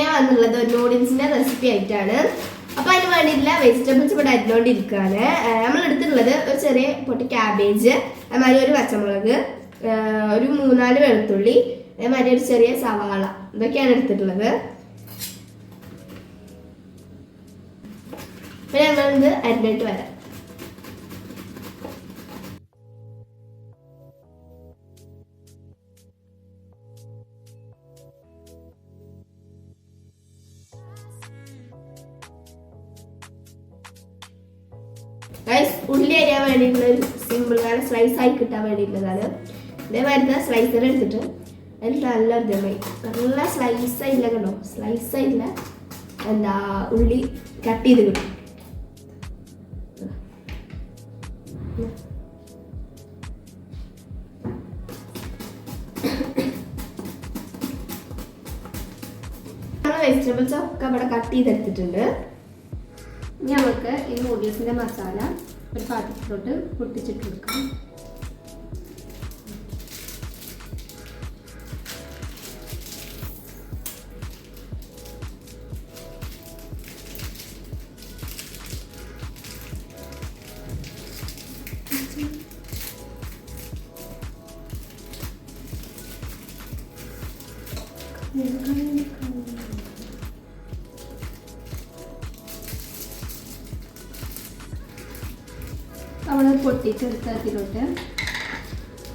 ഞാൻ വന്നുള്ളത് നൂഡിൽസിന്റെ റെസിപ്പി ആയിട്ടാണ്. അപ്പൊ അതിന് വേണ്ടിയിട്ടുള്ള വെജിറ്റബിൾസ് ഇവിടെ അരിഞ്ഞുകൊണ്ടിരിക്കുകയാണ് നമ്മൾ എടുത്തിട്ടുള്ളത് ഒരു ചെറിയ പൊട്ടി ക്യാബേജ് അതുമാതിരി ഒരു പച്ചമുളക് ഒരു മൂന്നാൽ വെളുത്തുള്ളി അതുമാതിരി ഒരു ചെറിയ സവാള. ഇതൊക്കെയാണ് എടുത്തിട്ടുള്ളത്. പിന്നെ നമ്മളിത് അരിഞ്ഞിട്ട് വരാം. ഉള്ളി അരിയാൻ വേണ്ടിയിട്ടുള്ള ഒരു സിമ്പിൾ കാരണം സ്ലൈസ് ആയി കിട്ടാൻ വേണ്ടിയിട്ടുള്ളതാണ്. ഇതേമാതിരി സ്ലൈസർ എടുത്തിട്ട് അതിൽ നല്ല ഇതുമായി നല്ല സ്ലൈസ് ആയില്ല കണ്ടോ? സ്ലൈസ് ആയില്ല എന്താ ഉള്ളി കട്ട് ചെയ്ത് കിട്ടും. വെജിറ്റബിൾസ് ഒക്കെ ഇവിടെ കട്ട് ചെയ്തെടുത്തിട്ടുണ്ട്. ഇനി നമുക്ക് ഈ നൂഡിൽസിന്റെ മസാല ഒരു പാത്രത്തിലോട്ട് പൊട്ടിച്ചിട്ട് കൊടുക്കാം നമ്മൾ പൊട്ടിച്ചെടുത്ത അതിലോട്ട്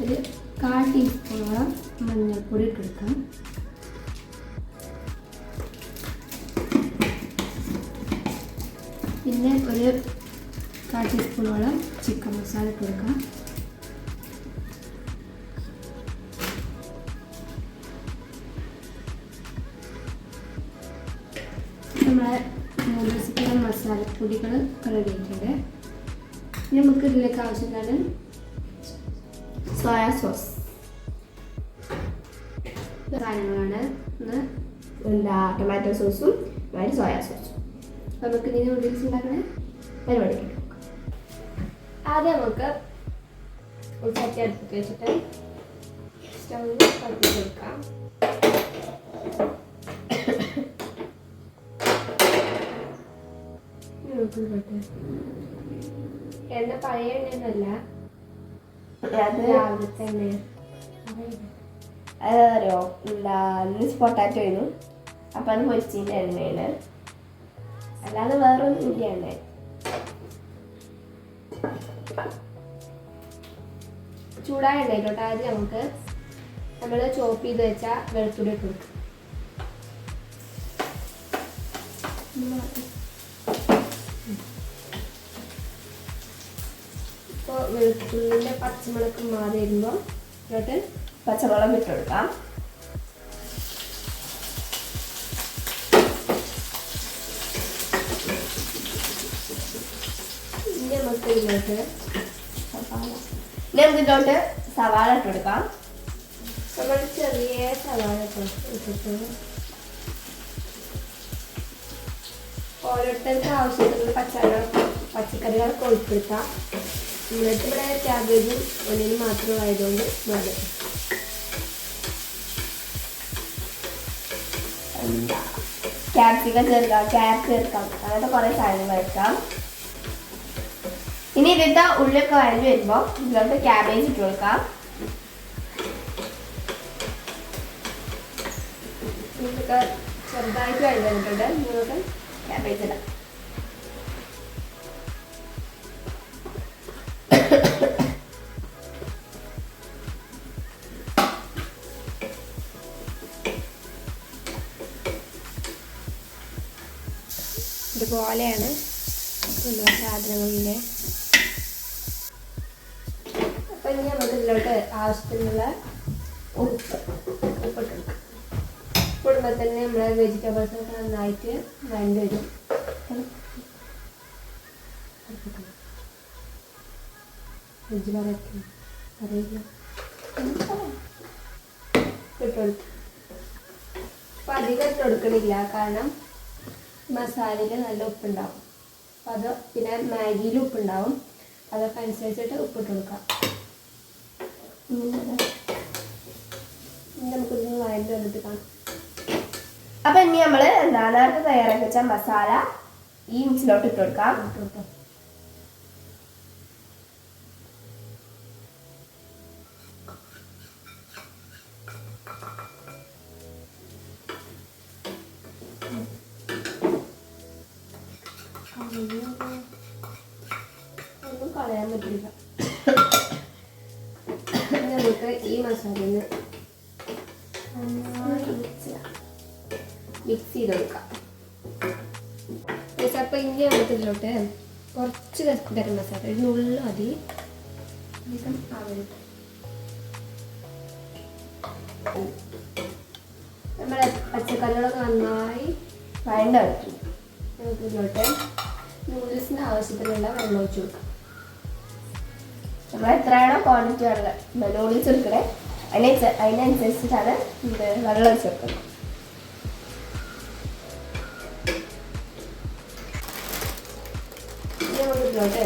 ഒരു കാൽ ടീസ്പൂണോളം മഞ്ഞൾപ്പൊടി ഇട്ടെടുക്കാം. പിന്നെ ഒരു കാൽ ടീസ്പൂണോളം ചിക്കൻ മസാല ഇട്ടെടുക്കാം. നമ്മളെ നൂഡിൽസിന്റെ മസാലപ്പൊടികൾ റെഡി ആയിട്ടുണ്ട്. നമുക്ക് ഇതിലേക്ക് ആവശ്യമുള്ളത് സോയാ സോസ് സാധനങ്ങളാണ്. എന്താ ടൊമാറ്റോ സോസും അതുമാതിരി സോയാ സോസും നമുക്ക് ഇനി നൂഡിൽസ് ഉണ്ടാക്കണ? പരിപാടിക്ക് ആദ്യം നമുക്ക് ഒരു ചട്ടി അടുപ്പത്ത് വെച്ചിട്ട് സ്റ്റൗവിൽ കത്തിച്ച് എണ്ണ പഴയ രാവിലത്തെ എണ്ണ അതറിയോ എന്താ പൊട്ടാറ്റോ ആയിരുന്നു. അപ്പം അത് പൊരിച്ചതിന്റെ എണ്ണയാണ് അല്ലാതെ വേറൊന്നും ഇല്ല എണ്ണ ചൂടായ എണ്ണയിലോട്ട് ആദ്യം നമുക്ക് നമ്മൾ ചോപ്പ് ചെയ്ത് വെച്ച വെളുത്തുള്ളി ഇട്ട് കൊടുക്കും. വെളുത്തുള്ളിന്റെ പച്ചമുളക് മാറി വരുമ്പോൾ ഇങ്ങോട്ട് പച്ചമുളക് ഇട്ട് കൊടുക്കാം. ഇനി നമുക്ക് ഇതിലോട്ട് സവാള. ഇനി നമുക്ക് ഇതിലോട്ട് സവാള ഇട്ട് കൊടുക്കാം. നമ്മൾ ചെറിയ സവാള ഇട്ട് ഇട്ടിട്ട് ഓരോരുത്തർക്ക് ആവശ്യത്തിനുള്ള പച്ചക്കറികൾ പച്ചക്കറികൾ ഉൾപ്പെടുത്താം എന്നിട്ട് ഇവിടെ ക്യാബേജും ഒന്നിനും മാത്രമായതുകൊണ്ട് മതി. ക്യാപ്സിക്കം ചേർക്കാം ക്യാരറ്റ് ചേർക്കാം. അങ്ങനത്തെ കുറേ സാധനങ്ങൾ വെക്കാം ഇനി ഇതിന്റെ ഉള്ളിലൊക്കെ വരഞ്ഞ് വരുമ്പോൾ ഇതിലോട്ട് ക്യാബേജ് ഇട്ട് കൊടുക്കാം. ചെറുതായിട്ട് വഴഞ്ഞു വന്നിട്ടുണ്ട്. നിങ്ങൾക്ക് ക്യാബേജ് ഇടാം. ഇതുപോലെയാണ് നമ്മുടെ സാധനങ്ങളിലെ. അപ്പം ഇനി നമുക്ക് ഇതിലോട്ട് ആവശ്യത്തിനുള്ള ഉപ്പ് ഉപ്പിട്ട് കൊടുക്കാം ഉപ്പിടുമ്പോൾ തന്നെ നമ്മുടെ വെജിറ്റബിൾസ് ഒക്കെ നന്നായിട്ട് വഴണ്ട് വരും ഫ്രിഡ്ജിൽ പറയട്ടെ അറിയില്ല. ഇട്ടുകൊടുത്തു അപ്പം അധികം ഇട്ടുകൊടുക്കണില്ല കാരണം മസാലയിൽ നല്ല ഉപ്പുണ്ടാവും. അപ്പം അത് പിന്നെ മാഗിയിൽ ഉപ്പുണ്ടാവും. അതൊക്കെ അനുസരിച്ചിട്ട് ഉപ്പിട്ട് കൊടുക്കാം. നമുക്കിതൊന്ന് വഴണ്ട് വന്നിട്ട് കാണാം. അപ്പൊ ഇനി നമ്മൾ എന്താ നേരത്തെ തയ്യാറാക്കി വെച്ച മസാല ഈ മിക്സിലോട്ട് ഇട്ട് കൊടുക്കാം. ഒന്നും കളയാൻ നമുക്ക് ഈ മസാലയിൽ മിക്സ് ചെയ്ത് കൊടുക്കാം അപ്പോൾ ഇനി ഇതിലോട്ട് കുറച്ച് ഗരം മസാല ഒരു നുള്ള മതി അധികം നമ്മുടെ പച്ചക്കറികളൊക്കെ നന്നായി വഴണ്ട വെക്കും നമുക്ക് ഇതിലോട്ട് നൂഡിൽസിന്റെ ആവശ്യത്തിനുള്ള വെള്ളം ഒഴിച്ചു കൊടുക്കാം. നമ്മൾ എത്രയാണോ ക്വാണ്ടിറ്റി വെള്ളം നൂഡിൽസ് എടുക്കണേ. അതിനെ അതിനനുസരിച്ചിട്ടാണ് ഇത് വെള്ളം ഒഴിച്ച് കൊടുക്കുന്നത് ഇതിലോട്ട്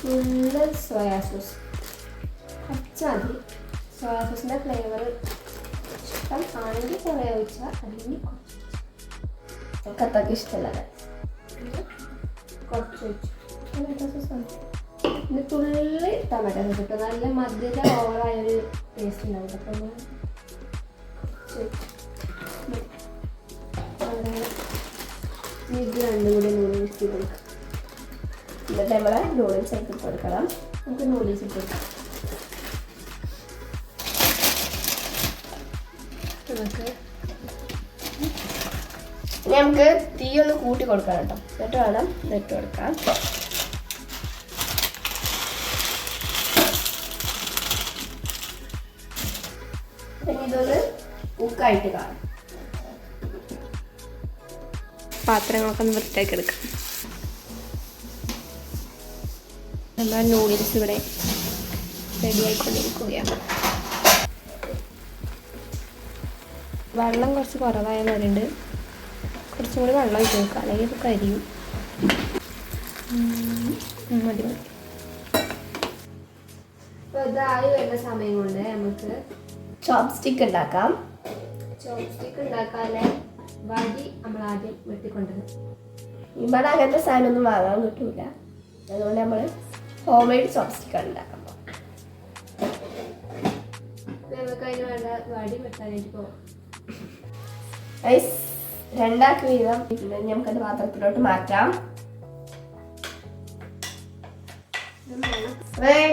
ഫുള്ള് സോയാ സോസ് കുറച്ച് മതി. സോയാ സോസിന്റെ ഫ്ലേവർ ഇഷ്ടം ആണെങ്കിൽ കുറേ ഒഴിച്ചാൽ അല്ലെങ്കിൽ കുറച്ച് അത്രയ്ക്ക് ഇഷ്ടമല്ല. കുറച്ച് ഒഴിച്ചു. സോസ് പിന്നെ തുള്ളി ടൊമാറ്റോ സോസ് നല്ല മധുര ഓവറായൊരു ടേസ്റ്റ് ഉണ്ടാവും. അപ്പം ഇത് രണ്ടും കൂടി നൂഡിൽസ് ഇട്ട് കൊടുക്കാം. എന്നിട്ട് നമ്മളെ നൂഡിൽസ് ഇട്ട് കൊടുക്കണം. നമുക്ക് നൂഡിൽസ് ഇട്ട് കൊടുക്കാം. നമുക്ക് തീ ഒന്ന് കൂട്ടി കൊടുക്കണം കേട്ടോ. എന്നിട്ട് വേണം ഇട്ട് കൊടുക്കാം. കുക്കായിട്ട് കാണും. പാത്രങ്ങളൊക്കെ ഒന്ന് വൃത്തിയാക്കി എടുക്കാം നമ്മുടെ നൂഡിൽസ് ഇവിടെ റെഡി ആയിക്കൊണ്ടിരിക്കുകയാണ്. വെള്ളം കുറച്ച് കുറവായ പോലുണ്ട് കുറച്ചും കൂടി വെള്ളം ഒഴിച്ച് നോക്കുക അല്ലെങ്കിൽ ഇത് കരിയും. മതി മതി. അപ്പോൾ ഇതായി വരുന്ന സമയം കൊണ്ട് നമുക്ക് ചോപ്സ്റ്റിക്ക് ഉണ്ടാക്കാം. ചോപ്പ് സ്റ്റിക്ക് ഉണ്ടാക്കാതെ വടി നമ്മൾ ആദ്യം വെട്ടിക്കൊണ്ടത്. ഇവിടെ അങ്ങനത്തെ സാധനമൊന്നും വാങ്ങാൻ കിട്ടൂല. അതുകൊണ്ട് നമ്മൾ ഹോം മെയ്ഡ് ചോപ്സ്റ്റിക്ക് സ്റ്റിക്കാണ് ഉണ്ടാക്കാൻ നമുക്ക് അതിന് വേണ്ട വടി വെട്ടാനായിട്ട് പോകും രണ്ടാക്കി വീതം. നമുക്കത് പാത്രത്തിലോട്ട് മാറ്റാം.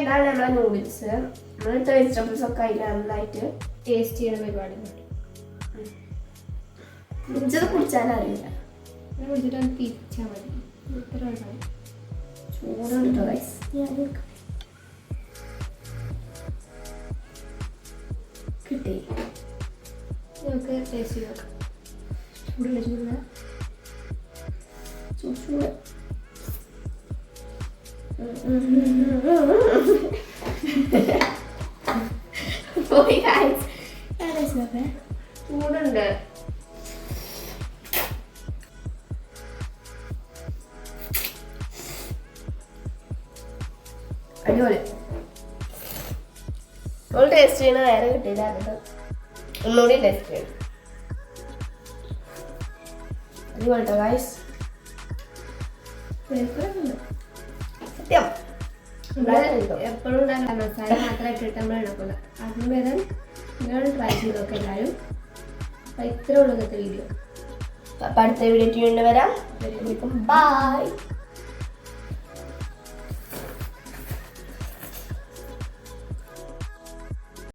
ഇതാണ് നമ്മളെ നൂഡിൽസ് നമ്മളെടുത്ത വെജിറ്റബിൾസ് ഒക്കെ അതിൽ നന്നായിട്ട് ടേസ്റ്റ് ചെയ്യുന്ന പരിപാടി. കുടിച്ചത് കുടിച്ചാൽ അറിയില്ല കുടിച്ചിട്ട് തിരിച്ചാൽ മതി. ഇത്ര ചൂടുണ്ട് ഗൈസ് കിട്ടി. നമുക്ക് ടേസ്റ്റ് ചെയ്ത് നോക്കാം. ചൂടുള്ള ചൂടുള്ള. ചൂട് ചൂട്. പോയി ചൂടുണ്ട്. അടിപൊളി. നമ്മൾ ടേസ്റ്റ് ചെയ്യണ വേറെ കിട്ടിയില്ല അത്. ഒന്നുകൂടി ടേസ്റ്റ് ചെയ്യണം. അടിപൊളിട്ടോ ഗൈസ് സത്യം. എപ്പോഴും ഉണ്ടാകില്ല മസാല മാത്രം ഇട്ടിട്ട് നമ്മൾ ഉണ്ടാക്കില്ല അതിന് പകരം നിങ്ങൾ ട്രൈ ചെയ്ത് നോക്കാം എല്ലാവരും അപ്പം ഇത്രേ ഉള്ളൂ ഇന്നത്തെ വീഡിയോ അപ്പം അടുത്ത വീഡിയോ വരാം. ബൈ